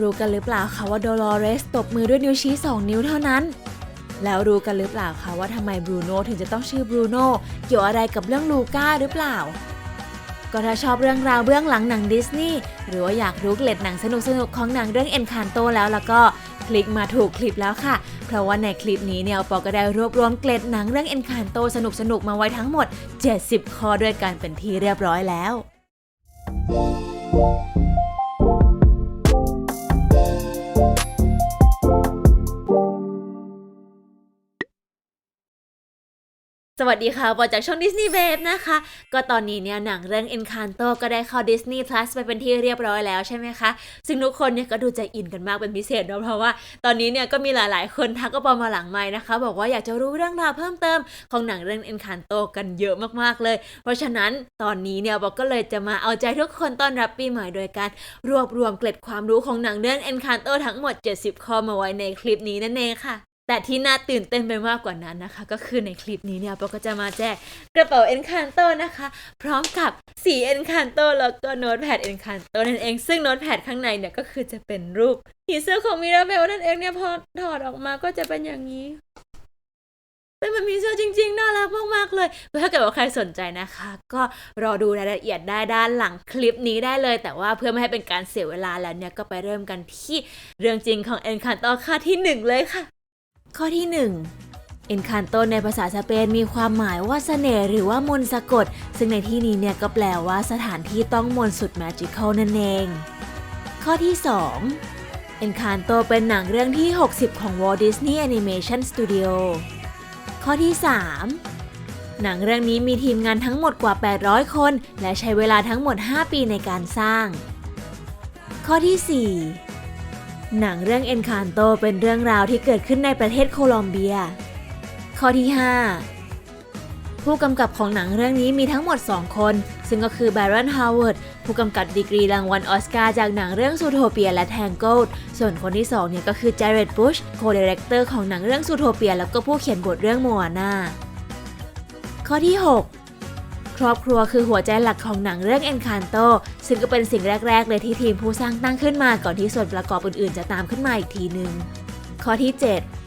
รู้กันหรือเปล่าคะว่าโดลอเรสตบมือด้วยนิ้วชี้ 2 นิ้วเท่านั้น แล้วรู้กันหรือเปล่าคะว่าทำไมบรูโน่ถึงจะต้องชื่อบรูโน่เกี่ยวอะไรกับเรื่องลูก้าหรือเปล่า ก็ถ้าชอบเรื่องราวเบื้องหลังหนังดิสนีย์หรือว่าอยากรู้เกล็ดหนังสนุกๆของหนังเรื่องเอ็นคานโตแล้วแล้วก็คลิกมาถูกคลิปแล้วค่ะ เพราะว่าในคลิปนี้เนี่ยปอก็ได้รวบรวมเกล็ดหนังเรื่องเอ็นคานโตสนุกๆมาไว้ทั้งหมด 70 ข้อด้วยกันเป็นที่เรียบร้อยแล้ว สวัสดีค่ะบอจากช่อง Disney Babe นะคะ ก็ตอนนี้เนี่ยหนังเรื่อง Encanto ก็ได้เข้า Disney Plus ไปเป็นที่เรียบร้อยแล้วใช่ไหมคะ ซึ่งทุกคนเนี่ยก็ดูใจอินกันมากเป็นพิเศษเนอะเพราะว่าตอนนี้เนี่ยก็มีหลายๆ คนทักก็ปอมาหลังไม้นะคะ บอกว่าอยากจะรู้เรื่องราวเพิ่มเติมของหนังเรื่อง Encanto กันเยอะมากๆเลย เพราะฉะนั้นตอนนี้เนี่ยบอกก็เลยจะมาเอาใจทุกคนต้อนรับปีใหม่โดยการรวบรวมเกล็ดความรู้ของหนังเรื่อง Encanto ทั้งหมด 70 ข้อมาไว้ในคลิปนี้นั่นเองค่ะ แต่ที่น่าตื่นเต้นไปมากกว่านั้นนะคะ ก็คือในคลิปนี้เนี่ยปอก็จะมาแจกกระเป๋า Encanto นะคะ พร้อมกับสี Encanto แล้วก็โน้ตแพด Encanto นั่นเองซึ่งโน้ตแพดข้างในเนี่ยก็คือจะเป็นรูปผีเสื้อของมิราเบลนั่นเองเนี่ยพอถอดออกมาก็จะเป็นอย่างนี้เป็นแบบมีเสื้อจริงๆ น่ารักมากๆเลย ถ้าเกิดว่าใครสนใจนะคะ ก็รอดูรายละเอียดได้ด้านหลังคลิปนี้ได้เลย แต่ว่าเพื่อไม่ให้เป็นการเสียเวลาแล้วเนี่ยก็ไปเริ่มกันที่เรื่องจริงของ Encanto ค่าที่หนึ่งเลยค่ะ ข้อที่1 Encanto ในภาษาสเปนมีความหมายว่าเสน่ห์หรือว่ามนต์สะกด ซึ่งในที่นี้เนี่ยก็แปลว่าสถานที่ต้องมนต์สุดแมจิคอลนั่นเอง ข้อที่2 Encanto เป็นหนังเรื่องที่ 60 ของ Walt Disney Animation Studio ข้อที่ 3หนังเรื่องนี้มีทีมงานทั้งหมดกว่า 800 คน และใช้เวลาทั้งหมด 5 ปีในการสร้าง ข้อที่ 4 หนังเรื่อง Encanto เป็นเรื่องราวที่เกิดขึ้นในประเทศโคลอมเบีย ข้อที่ 5 ผู้กำกับของหนังเรื่องนี้มีทั้งหมด 2 คน ซึ่งก็คือ b บรอนฮาวเวิร์ดผู้กำกับดีกรีรางวัลออสการ์จากหนังเรื่องซูโทเปียและแทงโกลส่วนคนที่ 2 เนี่ยก็คือเจเรดบุชโคดีเรคเตอร์ของหนังเรื่องซูโทเปีย แล้วก็ผู้เขียนบทเรื่องโมอานาข้อที่ 6 ครอบครัวคือหัวใจหลักของหนังเรื่อง Encanto ซึ่งก็เป็นสิ่งแรก ๆ เลยที่ทีมผู้สร้างตั้งขึ้นมาก่อนที่ส่วนประกอบอื่นๆ จะตามขึ้นมาอีกทีหนึ่งข้อที่ 7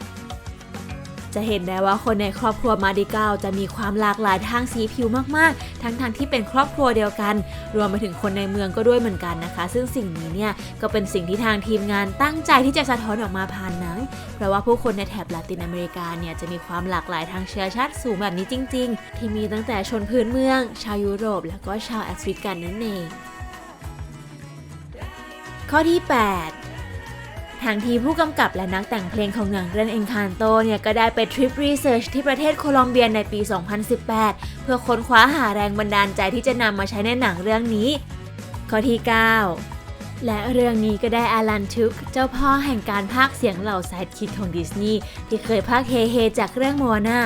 จะเห็นได้ว่าคนในครอบครัวมาดิเกาจะมีความหลากหลายทางสีผิวมากๆ ทั้งทางที่เป็นครอบครัวเดียวกัน รวมไปถึงคนในเมืองก็ด้วยเหมือนกันนะคะ ซึ่งสิ่งนี้เนี่ยก็เป็นสิ่งที่ทางทีมงานตั้งใจที่จะสะท้อนออกมาผ่านหนัง เพราะว่าผู้คนในแถบลาตินอเมริกาเนี่ยจะมีความหลากหลายทางเชื้อชาติสูงแบบนี้จริง ๆ ที่มีตั้งแต่ชนพื้นเมือง ชาวยุโรป แล้วก็ชาวแอฟริกันนั่นเอง ข้อที่ 8 ทางทีผู้กำกับและนักแต่งเพลงของหนังเรื่อง Encanto เนี่ยก็ได้ไปทริปรีเสิร์ชที่ประเทศโคลอมเบียในปี 2018 เพื่อค้นคว้าหาแรงบันดาลใจที่จะนำมาใช้ในหนังเรื่องนี้ ข้อที่ 9 และเรื่องนี้ก็ได้อารันทุกเจ้าพ่อแห่งการพากเสียงเหล่าไซด์คิดของดิสนีย์ที่เคยพากเฮเฮจากเรื่องโมนา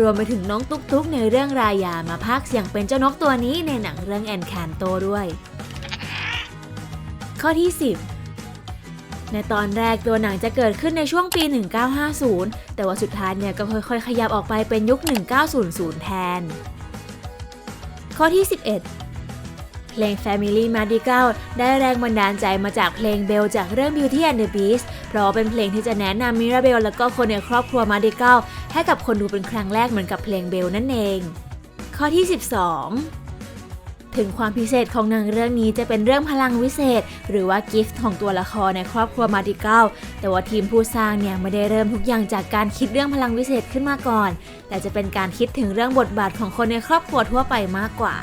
รวมไปถึงน้องตุ๊กตุ๊กในเรื่องรายามาพากเสียงเป็นเจ้านกตัวนี้ในหนังเรื่องแอนแคนโตด้วย ข้อที่ 10 ในตอนแรกตัวหนังจะเกิดขึ้นในช่วงปี 1950 แต่ว่าสุดท้ายเนี่ยก็ค่อยๆ ขยับออกไปเป็นยุค 1900 แทน ข้อที่ 11 เพลง Family m a d i g a l ได้แรงบันดาลใจมาจากเพลงเบลจากเรื่อง Beauty and the Beast เพราะเป็นเพลงที่จะแนะนำมิราเบลแล้วก็คนในครอบครัวมาดิเกลให้กับคนดูเป็นครั้งแรกเหมือนกับเพลงเบลนั่นเอง ข้อที่ 12 ถึงความพิเศษของหนังเรื่องนี้จะเป็นเรื่องพลังวิเศษ หรือว่ากิฟต์ของตัวละครในครอบครัวมาดิเกลแต่ว่าทีมผู้สร้างเนี่ยไม่ได้เริ่มทุกอย่างจากการคิดเรื่องพลังวิเศษขึ้นมาก่อน แต่จะเป็นการคิดถึงเรื่องบทบาทของคนในครอบครัวทั่วไปมากกว่า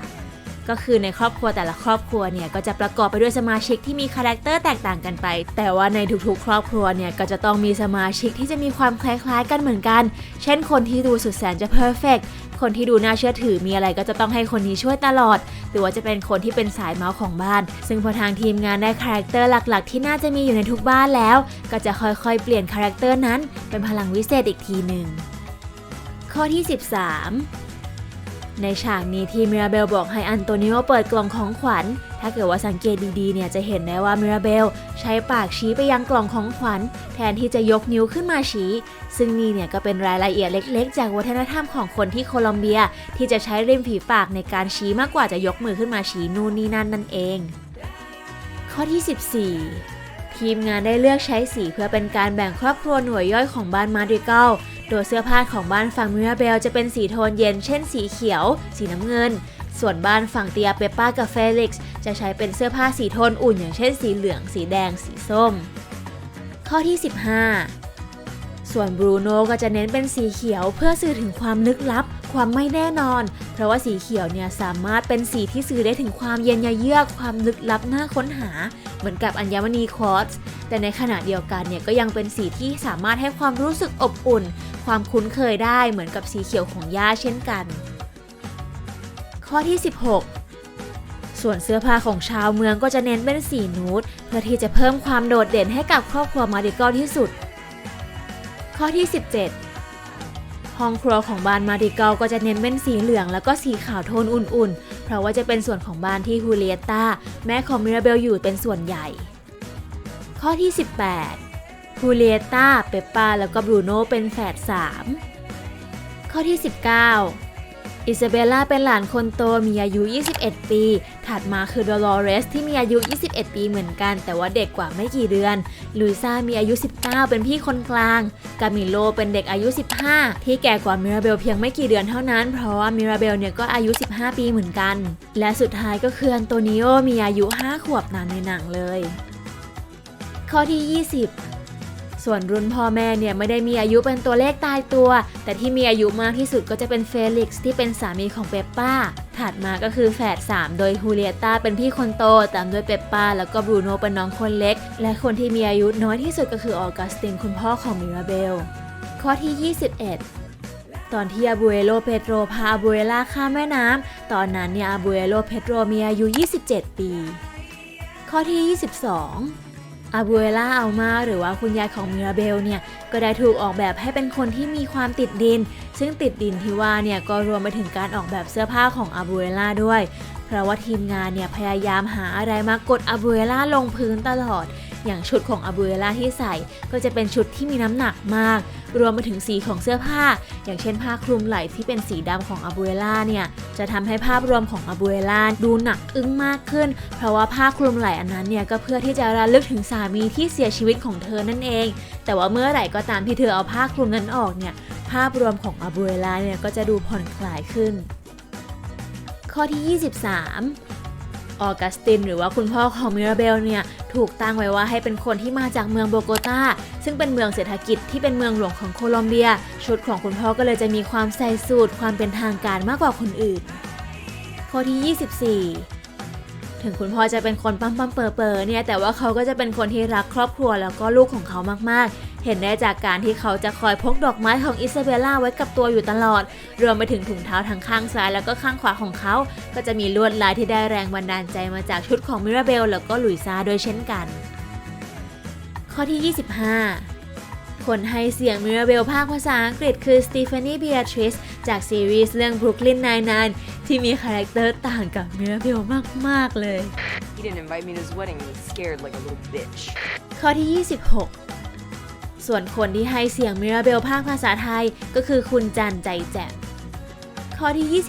ก็คือในครอบครัวแต่ละครอบครัวเนี่ยก็จะประกอบไปด้วยสมาชิกที่มีคาแรคเตอร์แตกต่างกันไป แต่ว่าในทุกๆ ครอบครัวเนี่ยก็จะต้องมีสมาชิกที่จะมีความคล้ายๆ กันเหมือนกัน เช่นคนที่ดูสุดแสนจะเพอร์เฟก คนที่ดูน่าเชื่อถือมีอะไรก็จะต้องให้คนนี้ช่วยตลอด หรือว่าจะเป็นคนที่เป็นสายเมาส์ของบ้าน ซึ่งพอทางทีมงานได้คาแรคเตอร์หลักๆ ที่น่าจะมีอยู่ในทุกบ้านแล้ว ก็จะค่อยๆ เปลี่ยนคาแรคเตอร์นั้น เป็นพลังวิเศษอีกทีหนึ่งข้อที่ 13 ในฉากนี้ที่มิราเบลบอกให้อันโตนิโอเปิดกล่องของขวัญ ถ้าเกิดว่าสังเกตดีๆเนี่ยจะเห็นได้ว่ามิราเบลใช้ปากชี้ไปยังกล่องของขวัญ แทนที่จะยกนิ้วขึ้นมาชี้ ซึ่งนี่เนี่ยก็เป็นรายละเอียดเล็กๆ จากวัฒนธรรมของคนที่โคลอมเบีย ที่จะใช้ริมฝีปากในการชี้มากกว่าจะยกมือขึ้นมาชี้นู่นนี่นั่นนั่นเอง ข้อที่ 14 ทีมงานได้เลือกใช้สีเพื่อเป็นการแบ่งครอบครัวหน่วยย่อยของบ้านมาดริเกลโดยเสื้อผ้าของบ้านฝั่งมิราเบลจะเป็นสีโทนเย็น เช่นสีเขียว สีน้ำเงิน ส่วนบ้านฝั่งเตียเปปป้ากับเฟลิกซ์จะใช้เป็นเสื้อผ้าสีโทนอุ่นอย่างเช่นสีเหลือง สีแดง สีส้ม ข้อที่ 15 ส่วนบรูโน่ก็จะเน้นเป็นสีเขียวเพื่อสื่อถึงความลึกลับ ความไม่แน่นอน เพราะว่าสีเขียวเนี่ยสามารถเป็นสีที่สื่อได้ถึงความเย็นยเยือกความลึกลับน่าค้นหา เหมือนกับอัญมณีควอตซ์แต่ในขณะเดียวกันเนี่ยก็ยังเป็นสีที่สามารถให้ความรู้สึกอบอุ่น ความคุ้นเคยได้เหมือนกับสีเขียวของหญ้าเช่นกัน ข้อที่ 16 ส่วนเสื้อผ้าของชาวเมืองก็จะเน้นเป็นสีนูดเพื่อที่จะเพิ่มความโดดเด่นให้กับครอบครัวมาดิเกลที่สุด ข้อที่ 17 ห้องครัวของบ้านมาดิเกลก็จะเน้นเป็นสีเหลืองแล้วก็สีขาวโทนอุ่นๆ เพราะว่าจะเป็นส่วนของบ้านที่ฮูเลียตาแม่ของมิราเบลอยู่เป็นส่วนใหญ่ ข้อที่ 18ฮูเลียตาเปปปาแล้วก็บรูโน่เป็นแฝด3ข้อที่ 19 อิซาเบลล่าเป็นหลานคนโตมีอายุ 21 ปี ถัดมาคือดอลอเรสที่มีอายุ 21 ปีเหมือนกัน แต่ว่าเด็กกว่าไม่กี่เดือนลุยซ่ามีอายุ 19 เป็นพี่คนกลาง กามิโลเป็นเด็กอายุ 15 ที่แก่กว่ามิราเบลเพียงไม่กี่เดือนเท่านั้น เพราะว่ามิราเบลเนี่ยก็อายุ 15 ปีเหมือนกัน และสุดท้ายก็คืออันโตนิโอมีอายุ 5 ขวบนานในหนังเลย ข้อที่ 20 ส่วนรุ่นพ่อแม่เนี่ยไม่ได้มีอายุเป็นตัวเลขตายตัว แต่ที่มีอายุมากที่สุดก็จะเป็นเฟลิกซ์ที่เป็นสามีของเปปป้า ถัดมาก็คือแฝด3 โดยฮูเลียตาเป็นพี่คนโต ตามด้วยเปปป้า แล้วก็บรูโนเป็นน้องคนเล็ก และคนที่มีอายุน้อยที่สุดก็คือออกัสตินคุณพ่อของมิราเบล ข้อที่ 21ตอนที่อาบูเอโลเปโตรพาอาบูเอล่าข้ามแม่น้ำ ตอนนั้นเนี่ยอาบูเอโลเปโตรมีอายุ 27 ปี ข้อที่ 22 อาบูเอล่าอัลมาหรือว่าคุณยายของมิราเบลเนี่ยก็ได้ถูกออกแบบให้เป็นคนที่มีความติดดิน ซึ่งติดดินที่ว่าเนี่ยก็รวมไปถึงการออกแบบเสื้อผ้าของอาบูเอล่าด้วย เพราะว่าทีมงานเนี่ยพยายามหาอะไรมากดอาบูเอล่าลงพื้นตลอด อย่างชุดของอาบูเอล่าที่ใส่ก็จะเป็นชุดที่มีน้ำหนักมาก รวมไปถึงสีของเสื้อผ้า อย่างเช่นผ้าคลุมไหล่ที่เป็นสีดำของอาบูเอล่าเนี่ยจะทำให้ภาพรวมของอาบูเอล่าดูหนักอึ้งมากขึ้น เพราะว่าผ้าคลุมไหล่อันนั้นเนี่ยก็เพื่อที่จะระลึกถึงสามีที่เสียชีวิตของเธอนั่นเอง แต่ว่าเมื่อไหร่ก็ตามที่เธอเอาผ้าคลุมนั้นออกเนี่ยภาพรวมของอาบูเอล่าเนี่ยก็จะดูผ่อนคลายขึ้น ข้อที่ 23 ออกัสติน หรือว่าคุณพ่อของมิราเบลเนี่ยถูกตั้งไว้ว่าให้เป็นคนที่มาจากเมืองโบโกตาซึ่งเป็นเมืองเศรษฐกิจที่เป็นเมืองหลวงของโคลอมเบีย ชุดของคุณพ่อก็เลยจะมีความใส่สูตรความเป็นทางการมากกว่าคนอื่น ข้อที่ 24ถึงคุณพ่อจะเป็นคนปั๊มปั๊มเปอเปอเนี่ยแต่ว่าเขาก็จะเป็นคนที่รักครอบครัวแล้วก็ลูกของเขามากๆ เห็นได้จากการที่เขาจะคอยพกดอกไม้ของอิซาเบลล่าไว้กับตัวอยู่ตลอด รวมไปถึงถุงเท้าทั้งข้างซ้ายแล้วก็ข้างขวาของเขา ก็จะมีลวดลายที่ได้แรงบันดาลใจมาจากชุดของมิราเบลแล้วก็หลุยซาด้วยเช่นกัน ข้อที่ 25คนให้เสียงมิราเบลภาคภาษาอังกฤษคือสตีฟานีเบียทริสจากซีรีส์เรื่อง Brooklyn Nine-Nine ที่มีคาแรคเตอร์ต่างกับมิราเบลมาก ๆ เลย He didn't invite me to his wedding and he's scared like a little bitch. ข้อที่ 26 ส่วนคนที่ให้เสียงมิราเบลภาคภาษาไทยก็คือคุณจันใจแจ่มข้อที่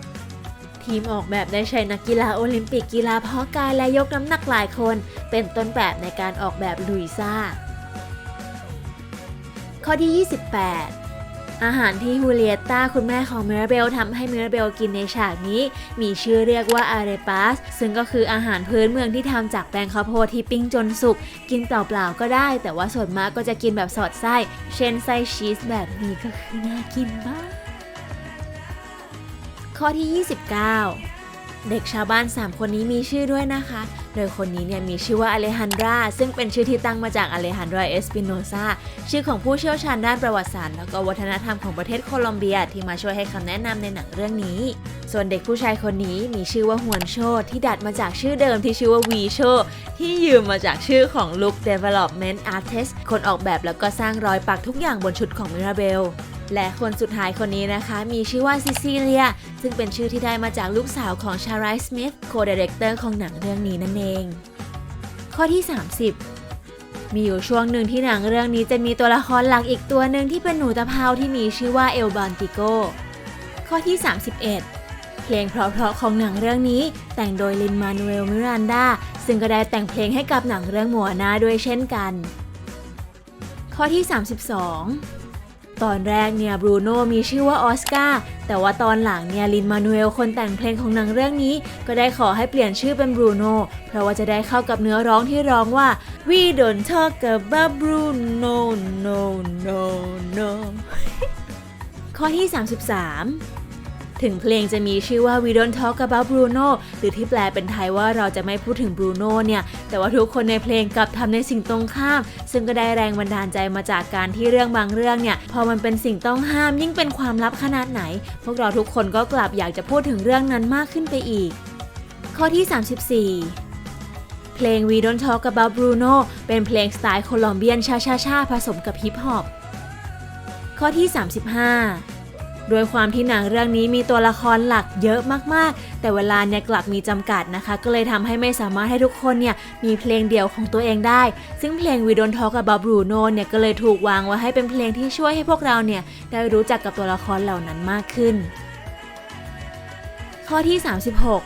27 ทีมออกแบบได้ใช้นักกีฬาโอลิมปิกกีฬาเพาะกายและยกน้ำหนักหลายคน เป็นต้นแบบในการออกแบบลุยซ่า ข้อที่ 28 อาหารที่ฮูเลียต้าคุณแม่ของมิราเบลทำให้มิราเบลกินในฉากนี้ มีชื่อเรียกว่าอาเรปัสซึ่งก็คืออาหารพื้นเมืองที่ทำจากแป้งข้าวโพดที่ปิ้งจนสุก กินเปล่าๆก็ได้ แต่ว่าส่วนมากก็จะกินแบบสอดไส้ เช่นไส้ชีสแบบนี้ก็คือน่ากินมาก ข้อที่ 29 เด็กชาวบ้าน 3 คนนี้มีชื่อด้วยนะคะ โดยคนนี้เนี่ยมีชื่อว่าอเลฮันดรา ซึ่งเป็นชื่อที่ตั้งมาจากอเลฮันดราเอสปิโนซา ชื่อของผู้เชี่ยวชาญด้านประวัติศาสตร์แล้วก็วัฒนธรรมของประเทศโคลอมเบียที่มาช่วยให้คำแนะนำในหนังเรื่องนี้ ส่วนเด็กผู้ชายคนนี้มีชื่อว่าฮวนโชที่ดัดมาจากชื่อเดิมที่ชื่อว่าวีโชที่ยืมมาจากชื่อของ Look Development Artist คนออกแบบแล้วก็สร้างรอยปักทุกอย่างบนชุดของมิราเบล และคนสุดท้ายคนนี้นะคะ มีชื่อว่าซิซิเลีย ซึ่งเป็นชื่อที่ได้มาจากลูกสาวของชาไรสมิธโคดีเรคเตอร์ของหนังเรื่องนี้นั่นเอง ข้อที่ 30 มีอยู่ช่วงหนึ่งที่หนังเรื่องนี้จะมีตัวละครหลักอีกตัวหนึ่งที่เป็นหนูตะเภาที่มีชื่อว่าเอลบอนติโก ข้อที่ 31 เพลงเพราะๆของหนังเรื่องนี้ แต่งโดยลินมานูเอลมิรันดาซึ่งก็ได้แต่งเพลงให้กับหนังเรื่องหมัวนาด้วยเช่นกัน ข้อที่ 32 ตอนแรกเนี่ยบรูโน่มีชื่อว่าออสการ์แต่ว่าตอนหลังเนี่ยลินมานูเอลคนแต่งเพลงของหนังเรื่องนี้ ก็ได้ขอให้เปลี่ยนชื่อเป็นบรูโน่เพราะว่าจะได้เข้ากับเนื้อร้องที่ร้องว่า We don't talk about Bruno no no no ข้อที่ 33 ถึงเพลงจะมีชื่อว่า We Don't Talk About Bruno หรือที่แปลเป็นไทยว่าเราจะไม่พูดถึงบรูโน่เนี่ย แต่ว่าทุกคนในเพลงกลับทำในสิ่งตรงข้าม ซึ่งก็ได้แรงบันดาลใจมาจากการที่เรื่องบางเรื่องเนี่ย พอมันเป็นสิ่งต้องห้ามยิ่งเป็นความลับขนาดไหน พวกเราทุกคนก็กลับอยากจะพูดถึงเรื่องนั้นมากขึ้นไปอีก ข้อที่ 34เพลง We Don't Talk About Bruno เป็นเพลงสไตล์โคลอมเบียนชาชาชาผสมกับฮิปฮอป ข้อที่ 35 โดยความที่หนังเรื่องนี้มีตัวละครหลักเยอะมากๆ แต่เวลาเนี่ยกลับมีจำกัดนะคะ ก็เลยทำให้ไม่สามารถให้ทุกคนเนี่ยมีเพลงเดี่ยวของตัวเองได้ ซึ่งเพลง We Don't Talk About Bruno เนี่ยก็เลยถูกวางไว้ให้เป็นเพลงที่ช่วยให้พวกเราเนี่ยได้รู้จักกับตัวละครเหล่านั้นมากขึ้น ข้อที่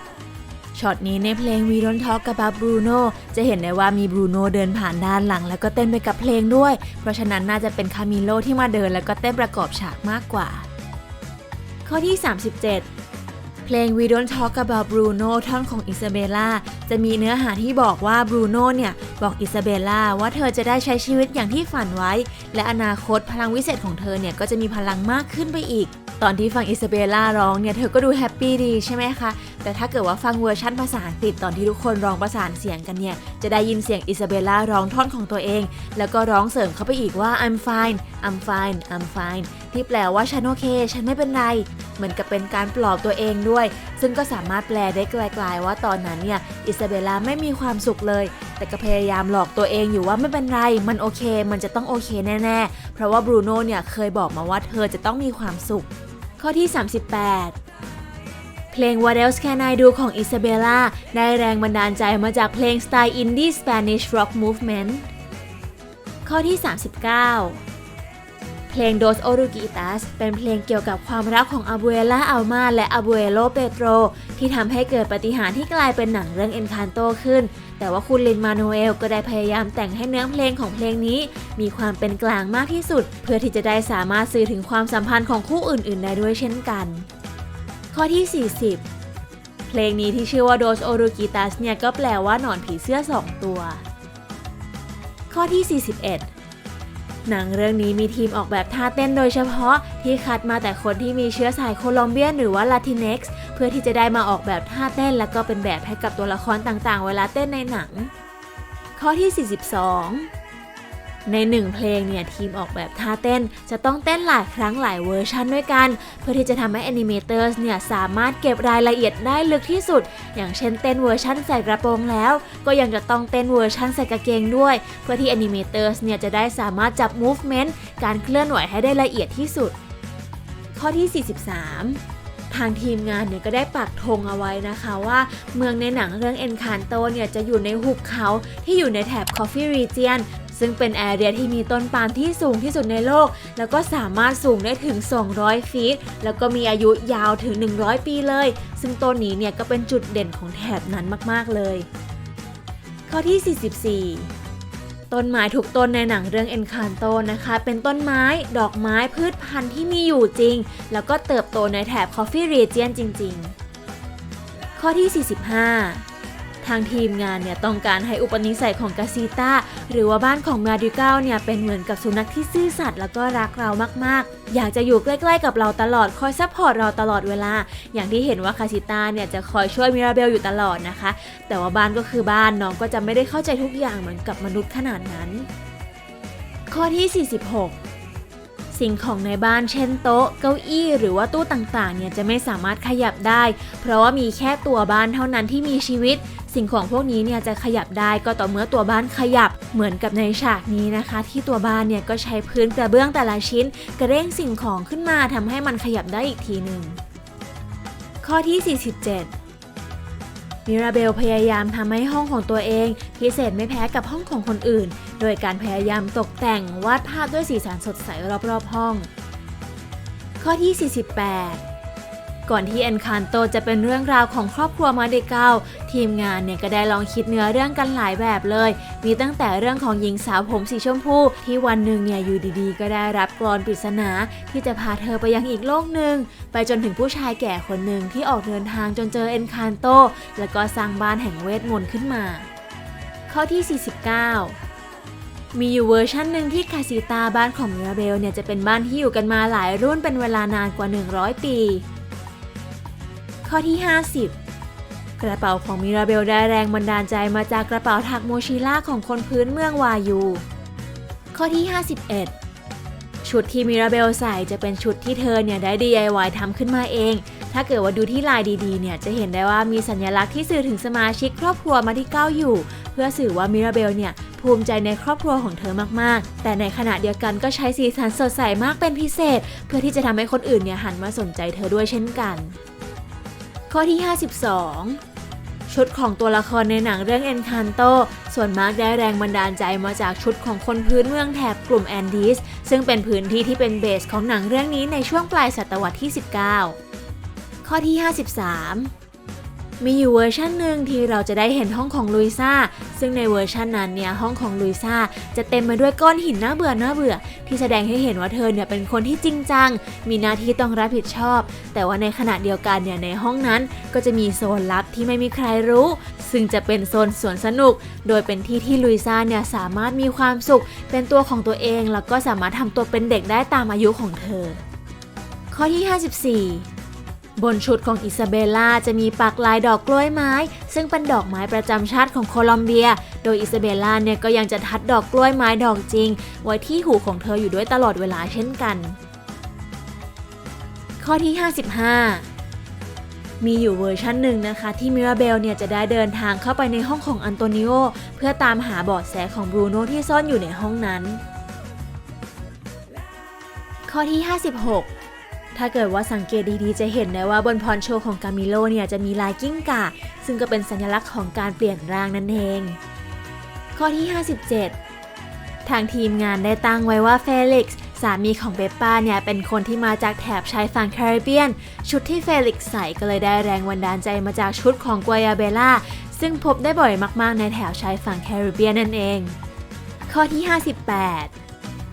36ช็อตนี้ในเพลง We Don't Talk About Bruno จะเห็นได้ว่ามีบรูโน่เดินผ่านด้านหลัง แล้วก็เต้นไปกับเพลงด้วย เพราะฉะนั้นน่าจะเป็นคามิโลที่มาเดินแล้วก็เต้นประกอบฉากมากกว่า ข้อที่ 37 เพลง We Don't Talk About Bruno ท่อนของอิซาเบล่าจะมีเนื้อหาที่บอกว่าบรูโน่เนี่ย บอกอิซาเบล่าว่าเธอจะได้ใช้ชีวิตอย่างที่ฝันไว้ และอนาคตพลังวิเศษของเธอเนี่ย ก็จะมีพลังมากขึ้นไปอีก ตอนที่ฟังอิซาเบล่าร้องเนี่ย เธอก็ดูแฮปปี้ดีใช่ไหมคะ แต่ถ้าเกิดว่าฟังเวอร์ชั่นภาษาอังกฤษตอนที่ทุกคนร้องประสานเสียงกันเนี่ย จะได้ยินเสียงอิซาเบล่าร้องท่อนของตัวเอง แล้วก็ร้องเสริมเข้าไปอีกว่า I'm fine I'm fine I'm fine ที่แปลว่าฉันโอเค ฉันไม่เป็นไร เหมือนกับเป็นการปลอบตัวเองด้วย ซึ่งก็สามารถแปลได้ไกลๆว่าตอนนั้นเนี่ยอิซาเบลาไม่มีความสุขเลย แต่ก็พยายามหลอกตัวเองอยู่ว่าไม่เป็นไร มันโอเค มันจะต้องโอเคแน่ๆ เพราะว่าบรูโน่เนี่ยเคยบอกมาว่าเธอจะต้องมีความสุข ข้อที่ 38เพลง What Else Can I Do ของอิซาเบล่าได้แรงบันดาลใจมาจากเพลงสไตล์ Indie Spanish Rock Movement ข้อที่ 39 เพลง Dos Oruguitas เป็นเพลงเกี่ยวกับความรักของอาบูเอล่าอัลมาและอาบูเอโลเปโตรที่ทำให้เกิดปฏิหารที่กลายเป็นหนังเรื่อง Encanto ขึ้น แต่ว่าคุณลินมาโนเอลก็ได้พยายามแต่งให้เนื้อเพลงของเพลงนี้ มีความเป็นกลางมากที่สุด เพื่อที่จะได้สามารถสื่อถึงความสัมพันธ์ของคู่อื่น ๆ ได้ด้วยเช่นกัน ข้อที่ 40 เพลงนี้ที่ชื่อว่า Dos Oruguitas เนี่ยก็แปลว่าหนอนผีเสื้อ 2 ตัว ข้อที่ 41 หนังเรื่องนี้มีทีมออกแบบท่าเต้นโดยเฉพาะ ที่คัดมาแต่คนที่มีเชื้อสายโคลอมเบียนหรือว่าลาตินเน็กซ์เพื่อที่จะได้มาออกแบบท่าเต้น แล้วก็เป็นแบบให้กับตัวละครต่างๆ เวลาเต้นในหนัง ข้อที่ 42 ในหนึ่งเพลงเนี่ยทีมออกแบบท่าเต้น จะต้องเต้นหลายครั้งหลายเวอร์ชันด้วยกัน เพื่อที่จะทำให้แอนิเมเตอร์เนี่ยสามารถเก็บรายละเอียดได้ลึกที่สุด อย่างเช่นเต้นเวอร์ชันใส่กระโปรงแล้ว ก็ยังจะต้องเต้นเวอร์ชันใส่กางเกงด้วย เพื่อที่แอนิเมเตอร์เนี่ยจะได้สามารถจับ movement การเคลื่อนไหวให้ได้ละเอียดที่สุด ข้อที่ 43ทางทีมงานเนี่ยก็ได้ปักธงเอาไว้นะคะว่าเมืองในหนังเรื่อง Encanto เนี่ยจะอยู่ในหุบเขาที่อยู่ในแถบ Coffee Region ซึ่งเป็นแอเรียที่มีต้นปาล์มที่สูงที่สุดในโลก แล้วก็สามารถสูงได้ถึง 200 ฟีต แล้วก็มีอายุยาวถึง 100 ปีเลย ซึ่งต้นนี้เนี่ยก็เป็นจุดเด่นของแถบนั้นมากๆเลย ข้อที่ 44ต้นไม้ทุกต้นในหนังเรื่อง Encanto นะคะ เป็นต้นไม้ ดอกไม้พืชพันธุ์ที่มีอยู่จริง แล้วก็เติบโตในแถบ Coffee Region จริง ๆ ข้อที่ 45 ทางทีมงานเนี่ยต้องการให้อุปนิสัยของกาซิต้าหรือว่าบ้านของมาดิเกลเนี่ยเป็นเหมือนกับสุนัขที่ซื่อสัตย์แล้วก็รักเรามากๆ อยากจะอยู่ใกล้ๆกับเราตลอดคอยซัพพอร์ตเราตลอดเวลา อย่างที่เห็นว่าคาซิต้าเนี่ยจะคอยช่วยมิราเบลอยู่ตลอดนะคะ แต่ว่าบ้านก็คือบ้านน้องก็จะไม่ได้เข้าใจทุกอย่างเหมือนกับมนุษย์ขนาดนั้น ข้อที่ 46สิ่งของในบ้านเช่นโต๊ะ เก้าอี้ หรือว่าตู้ต่างๆ เนี่ยจะไม่สามารถขยับได้ เพราะว่ามีแค่ตัวบ้านเท่านั้นที่มีชีวิต สิ่งของพวกนี้เนี่ยจะขยับได้ก็ต่อเมื่อตัวบ้านขยับ เหมือนกับในฉากนี้นะคะ ที่ตัวบ้านเนี่ยก็ใช้พื้นกระเบื้องแต่ละชิ้น กระเร่งสิ่งของขึ้นมาทำให้มันขยับได้อีกทีหนึ่งข้อที่ 47มิราเบลพยายามทำให้ห้องของตัวเอง พิเศษไม่แพ้กับห้องของคนอื่น โดยการพยายามตกแต่งวาดภาพด้วยสีสันสดใสรอบๆห้อง ข้อที่ 48 ก่อนที่เอ็นคานโตจะเป็นเรื่องราวของครอบครัวมาเดเกาทีมงานเนี่ยก็ได้ลองคิดเนื้อเรื่องกันหลายแบบเลย มีตั้งแต่เรื่องของหญิงสาวผมสีชมพู ที่วันหนึ่งเนี่ยอยู่ดีๆ ก็ได้รับกรอนปริศนา ที่จะพาเธอไปยังอีกโลกหนึ่งไปจนถึงผู้ชายแก่คนหนึ่งที่ออกเดินทางจนเจอเอ็นคานโตแล้วก็สร้างบ้านแห่งเวทมนต์ขึ้นมา ข้อที่ 49มีอยู่เวอร์ชันหนึ่งที่คาซิตาบ้านของมิราเบลเนี่ยจะเป็นบ้านที่อยู่กันมาหลายรุ่นเป็นเวลานานกว่า 100 ปี ข้อที่ 50 กระเป๋าของมิราเบลได้แรงบันดาลใจมาจากกระเป๋าถักโมชิล่าของคนพื้นเมืองวายู ข้อที่ 51 ชุดที่มิราเบลใส่จะเป็นชุดที่เธอเนี่ยได้ DIY ทำขึ้นมาเอง ถ้าเกิดว่าดูที่ลายดีๆเนี่ยจะเห็นได้ว่ามีสัญลักษณ์ที่สื่อถึงสมาชิกครอบครัวมาที่เก้าอยู่ เพื่อสื่อว่ามิราเบลเนี่ยภูมิใจในครอบครัวของเธอมากๆ แต่ในขณะเดียวกันก็ใช้สีสันสดใสมากเป็นพิเศษ เพื่อที่จะทำให้คนอื่นเนี่ยหันมาสนใจเธอด้วยเช่นกัน ข้อที่ 52 ชุดของตัวละครในหนังเรื่อง Encanto ส่วนมากได้แรงบันดาลใจมาจากชุดของคนพื้นเมืองแถบกลุ่มแอนดีสซึ่งเป็นพื้นที่ที่เป็นเบสของหนังเรื่องนี้ในช่วงปลายศตวรรษที่ 19 ข้อที่ 53 มีอยู่เวอร์ชันหนึ่งที่เราจะได้เห็นห้องของลุยซ่า ซึ่งในเวอร์ชันนั้นเนี่ยห้องของลุยซ่าจะเต็มไปด้วยก้อนหินน่าเบื่อน่าเบื่อ ที่แสดงให้เห็นว่าเธอเนี่ยเป็นคนที่จริงจัง มีหน้าที่ต้องรับผิดชอบ แต่ว่าในขณะเดียวกันเนี่ยในห้องนั้นก็จะมีโซนลับที่ไม่มีใครรู้ ซึ่งจะเป็นโซนสวนสนุก โดยเป็นที่ที่ลุยซ่าเนี่ยสามารถมีความสุข เป็นตัวของตัวเองแล้วก็สามารถทำตัวเป็นเด็กได้ตามอายุของเธอ ข้อที่ 54 บนชุดของอิซาเบลล่าจะมีปักลายดอกกล้วยไม้ ซึ่งเป็นดอกไม้ประจำชาติของโคลอมเบีย โดยอิซาเบลล่าเนี่ยก็ยังจะทัดดอกกล้วยไม้ดอกจริง ไว้ที่หูของเธออยู่ด้วยตลอดเวลาเช่นกัน ข้อที่ 55มีอยู่เวอร์ชันหนึ่งนะคะ ที่มิราเบลเนี่ยจะได้เดินทางเข้าไปในห้องของอันโตนิโอ เพื่อตามหาเบาะแสของบรูโนที่ซ่อนอยู่ในห้องนั้น ข้อที่ 56 ถ้าเกิดว่าสังเกตดีๆ จะเห็นได้ว่าบนพรโชว์ของกามิโลเนี่ยจะมีลายกิ้งก่า ซึ่งก็เป็นสัญลักษณ์ของการเปลี่ยนร่างนั่นเอง ข้อที่ 57 ทางทีมงานได้ตั้งไว้ว่าเฟลิกซ์สามีของเบปป้าเนี่ยเป็นคนที่มาจากแถบชายฝั่งแคริบเบียน ชุดที่เฟลิกซ์ใส่ก็เลยได้แรงบันดาลใจมาจากชุดของกัวยาเบล่าซึ่งพบได้บ่อยมากๆ ในแถบชายฝั่งแคริบเบียนนั่นเอง ข้อที่ 58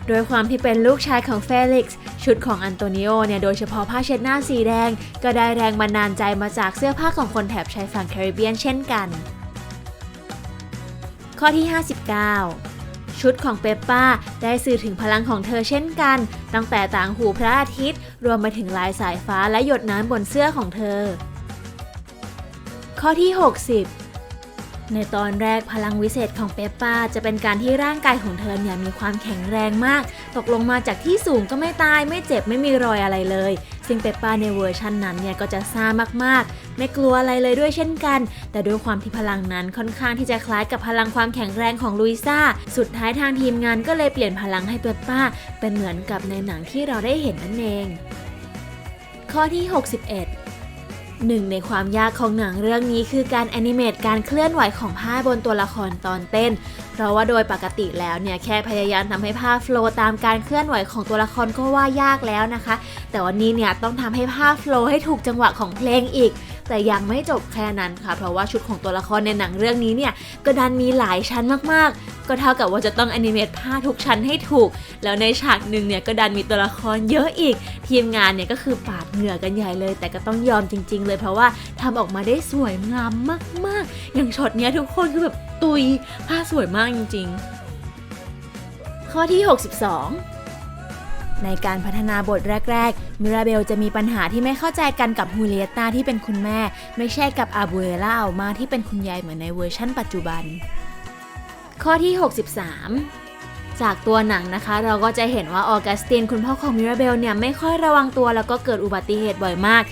โดยความที่เป็นลูกชายของเฟลิกซ์ชุดของอันโตนิโอเนี่ยโดยเฉพาะผ้าเช็ดหน้าสีแดง ก็ได้แรงบันดาลใจมาจากเสื้อผ้าของคนแถบชายฝั่งแคริบเบียนเช่นกัน ข้อที่ 59 ชุดของเปปป้าได้สื่อถึงพลังของเธอเช่นกัน ตั้งแต่ต่างหูพระอาทิตย์ รวมไปถึงลายสายฟ้าและหยดน้ำบนเสื้อของเธอ ข้อที่ 60 ในตอนแรกพลังวิเศษของเปปป้าจะเป็นการที่ร่างกายของเธอเนี่ยมีความแข็งแรงมาก ตกลงมาจากที่สูงก็ไม่ตายไม่เจ็บไม่มีรอยอะไรเลย ซึ่งเปปป้าในเวอร์ชันนั้นเนี่ยก็จะซ่ามากๆ ไม่กลัวอะไรเลยด้วยเช่นกัน แต่ด้วยความที่พลังนั้นค่อนข้างที่จะคล้ายกับพลังความแข็งแรงของลุยซ่า สุดท้ายทางทีมงานก็เลยเปลี่ยนพลังให้เปปป้า เป็นเหมือนกับในหนังที่เราได้เห็นนั่นเอง ข้อที่ 61 หนึ่งในความยากของหนังเรื่องนี้คือการแอนิเมตการเคลื่อนไหวของผ้าบนตัวละครตอนเต้น เพราะว่าโดยปกติแล้วเนี่ยแค่พยายามทำให้ผ้าโฟล์ตามการเคลื่อนไหวของตัวละครก็ว่ายากแล้วนะคะ แต่วันนี้เนี่ยต้องทำให้ผ้าโฟล์ให้ถูกจังหวะของเพลงอีก แต่ยังไม่จบแค่นั้นค่ะ เพราะว่าชุดของตัวละครในหนังเรื่องนี้เนี่ยก็ดันมีหลายชั้นมากๆ ก็เท่ากับว่าจะต้องแอนิเมตผ้าทุกชั้นให้ถูก แล้วในฉากหนึ่งเนี่ยก็ดันมีตัวละครเยอะอีก ทีมงานเนี่ยก็คือปาดเหงื่อกันใหญ่เลย แต่ก็ต้องยอมจริง ๆ เลยเพราะว่าทำออกมาได้สวยงามมาก ๆ อย่างช็อตเนี้ยทุกคนคือแบบตุยผ้าสวยมากจริง ๆ ข้อที่ 62 ในการพัฒนาบทแรก ๆ มิราเบลจะมีปัญหาที่ไม่เข้าใจกันกับฮูเลียตาที่เป็นคุณแม่ ไม่ใช่กับอาบูเอล่าอัลมาที่เป็นคุณยายเหมือนในเวอร์ชั่นปัจจุบัน ข้อที่ 63จากตัวหนังนะคะเราก็จะเห็นว่าออกัสตินคุณพ่อของมิราเบลเนี่ยไม่ค่อยระวังตัวแล้วก็เกิดอุบัติเหตุบ่อยมาก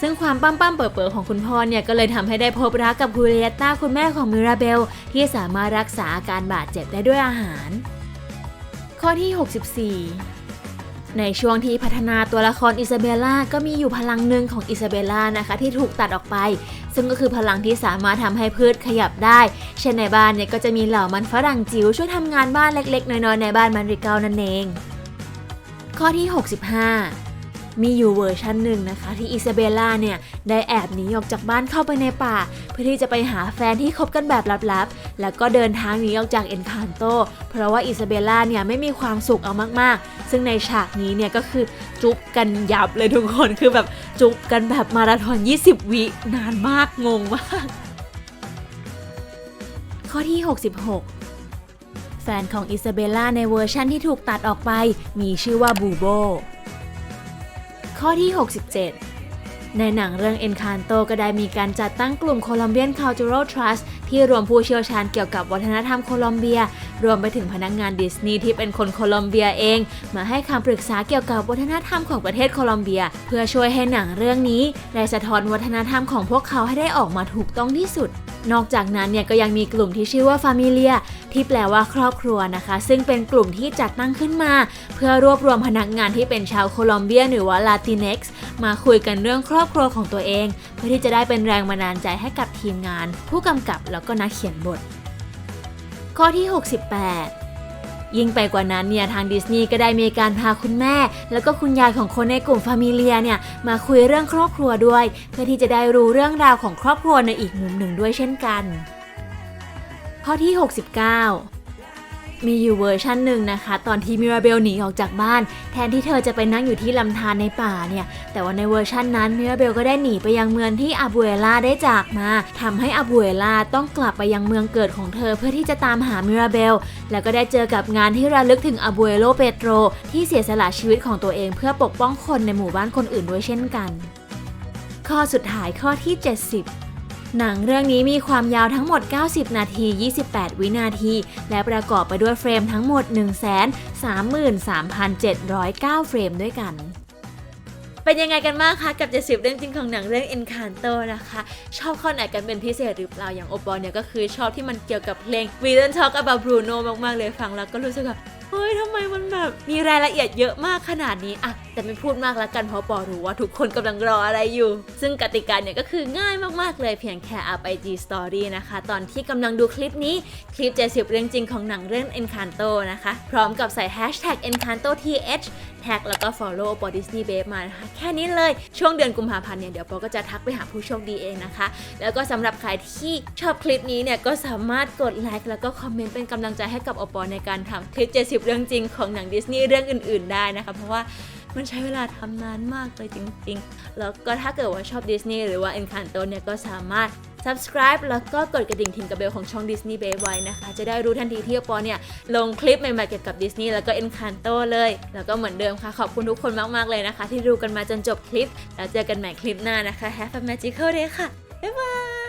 ซึ่งความปั้มปั้มๆเปิดเปิดของคุณพ่อเนี่ยก็เลยทำให้ได้พบรักกับคูเรียต้าคุณแม่ของมิราเบล ที่สามารถรักษาอาการบาดเจ็บได้ด้วยอาหาร ข้อที่ 64 ในช่วงที่พัฒนาตัวละครอิซาเบล่าก็มีอยู่พลังหนึ่งของอิซาเบล่านะคะที่ถูกตัดออกไป ซึ่งก็คือพลังที่สามารถทำให้พืชขยับได้ เช่นในบ้านเนี่ยก็จะมีเหล่ามันฝรั่งจิ๋วช่วยทำงานบ้านเล็กๆ น้อยๆในบ้านมันริเกลนั่นเอง ข้อที่ 65 มีอยู่เวอร์ชันหนึ่งนะคะ ที่อิซาเบลล่าเนี่ยได้แอบหนีออกจากบ้านเข้าไปในป่า เพื่อที่จะไปหาแฟนที่คบกันแบบลับๆ แล้วก็เดินทางหนีออกจากเอ็นคานโต เพราะว่าอิซาเบลล่าเนี่ยไม่มีความสุขเอามากๆ ซึ่งในฉากนี้เนี่ยก็คือจุ๊บกันยับเลยทุกคนคือแบบจุ๊บกันแบบมาราธอน 20 วินานมากงงมาก ข้อที่ 66แฟนของอิซาเบลล่าในเวอร์ชันที่ถูกตัดออกไปมีชื่อว่าบูโบ ข้อที่ 67 ในหนังเรื่อง Encanto ก็ได้มีการจัดตั้งกลุ่ม Colombian Cultural Trust ที่รวมผู้เชี่ยวชาญเกี่ยวกับวัฒนธรรมโคลอมเบีย รวมไปถึงพนักงานดิสนีย์ที่เป็นคนโคลอมเบียเอง มาให้คำปรึกษาเกี่ยวกับวัฒนธรรมของประเทศโคลอมเบีย เพื่อช่วยให้หนังเรื่องนี้ได้สะท้อนวัฒนธรรมของพวกเขาให้ได้ออกมาถูกต้องที่สุด นอกจากนั้นเนี่ยก็ยังมีกลุ่มที่ชื่อว่า Familia ที่แปลว่าครอบครัวนะคะ ซึ่งเป็นกลุ่มที่จัดตั้งขึ้นมา เพื่อรวบรวมพนักงานที่เป็นชาวโคลอมเบียหรือว่า Latinx มาคุยกันเรื่องครอบครัวของตัวเอง เพื่อที่จะได้เป็นแรงบันดาลใจให้กับทีมงาน ผู้กำกับแล้วก็นักเขียนบท ข้อที่ 68 ยิ่งไปกว่านั้นเนี่ยทางดิสนีย์ก็ได้มีการพาคุณแม่ แล้วก็คุณยายของคนในกลุ่มฟามิเลียเนี่ยมาคุยเรื่องครอบครัวด้วย เพื่อที่จะได้รู้เรื่องราวของครอบครัวในอีกมุมหนึ่งด้วยเช่นกัน ข้อที่ 69 มีอยู่เวอร์ชันหนึ่งนะคะ ตอนที่มิราเบลหนีออกจากบ้าน แทนที่เธอจะไปนั่งอยู่ที่ลำธารในป่าเนี่ย แต่ว่าในเวอร์ชันนั้นมิราเบลก็ได้หนีไปยังเมืองที่อาบูเอล่าได้จากมาทำให้อาบูเอล่าต้องกลับไปยังเมืองเกิดของเธอเพื่อที่จะตามหามิราเบล แล้วก็ได้เจอกับงานที่ระลึกถึงอาบูเอโลเปโตรที่เสียสละชีวิตของตัวเองเพื่อปกป้องคนในหมู่บ้านคนอื่นด้วยเช่นกัน ข้อสุดท้ายข้อที่ 70 หนังเรื่องนี้มีความยาวทั้งหมด 90 นาที 28 วินาที และประกอบไปด้วยเฟรมทั้งหมด133,709 เฟรมด้วยกัน เป็นยังไงกันบ้างคะกับ 70 เรื่องจริงของหนังเรื่อง Encanto นะคะ ชอบข้อไหนกันเป็นพิเศษหรือเปล่าอย่างโอปอลเนี่ยก็คือชอบที่มันเกี่ยวกับเพลง We Don't Talk About Bruno มากๆเลยฟังแล้วก็รู้สึกว่า ฮ้ยทำไมมันแบบมีรายละเอียดเยอะมากขนาดนี้อะแต่ไม่พูดมากแล้วกันเพราะปอรู้ว่าทุกคนกำลังรออะไรอยู่ ซึ่งกติกาเนี่ยก็คือง่ายมากๆเลยเพียงแค่อัพไอจีสตอรี่นะคะ ตอนที่กำลังดูคลิปนี้คลิป 70 เรื่องจริงของหนังเรื่อง Encanto นะคะ พร้อมกับใส่ hashtag EncantoTH แท็กแล้วก็ follow ปอ Disney Babe มานะคะแค่นี้เลยช่วงเดือนกุมภาพันธ์เนี่ยเดี๋ยวปอก็จะทักไปหาผู้โชคดีเองนะคะ แล้วก็สำหรับใครที่ชอบคลิปนี้เนี่ยก็สามารถกดไลค์แล้วก็คอมเมนต์เป็นกำลังใจให้กับอปอในการทำคลิป 70เรื่องจริงของหนังดิสนีย์เรื่องอื่น ๆ ได้นะคะ เพราะว่ามันใช้เวลาทำนานมากเลยจริง ๆ แล้วก็ถ้าเกิดว่าชอบดิสนีย์หรือว่า Encanto เนี่ยก็สามารถ subscribe แล้วก็กดกระดิ่งทิงกับเบลของช่อง Disney Babe ไว้นะคะ จะได้รู้ทันทีที่ปอเนี่ย ลงคลิปใหม่ๆเกี่ยวกับดิสนีย์แล้วก็ Encanto เลย แล้วก็เหมือนเดิมค่ะ ขอบคุณทุกคนมากๆเลยนะคะ ที่ดูกันมาจนจบคลิป แล้วเจอกันใหม่คลิปหน้านะคะ Have a magical day ค่ะ บ๊ายบาย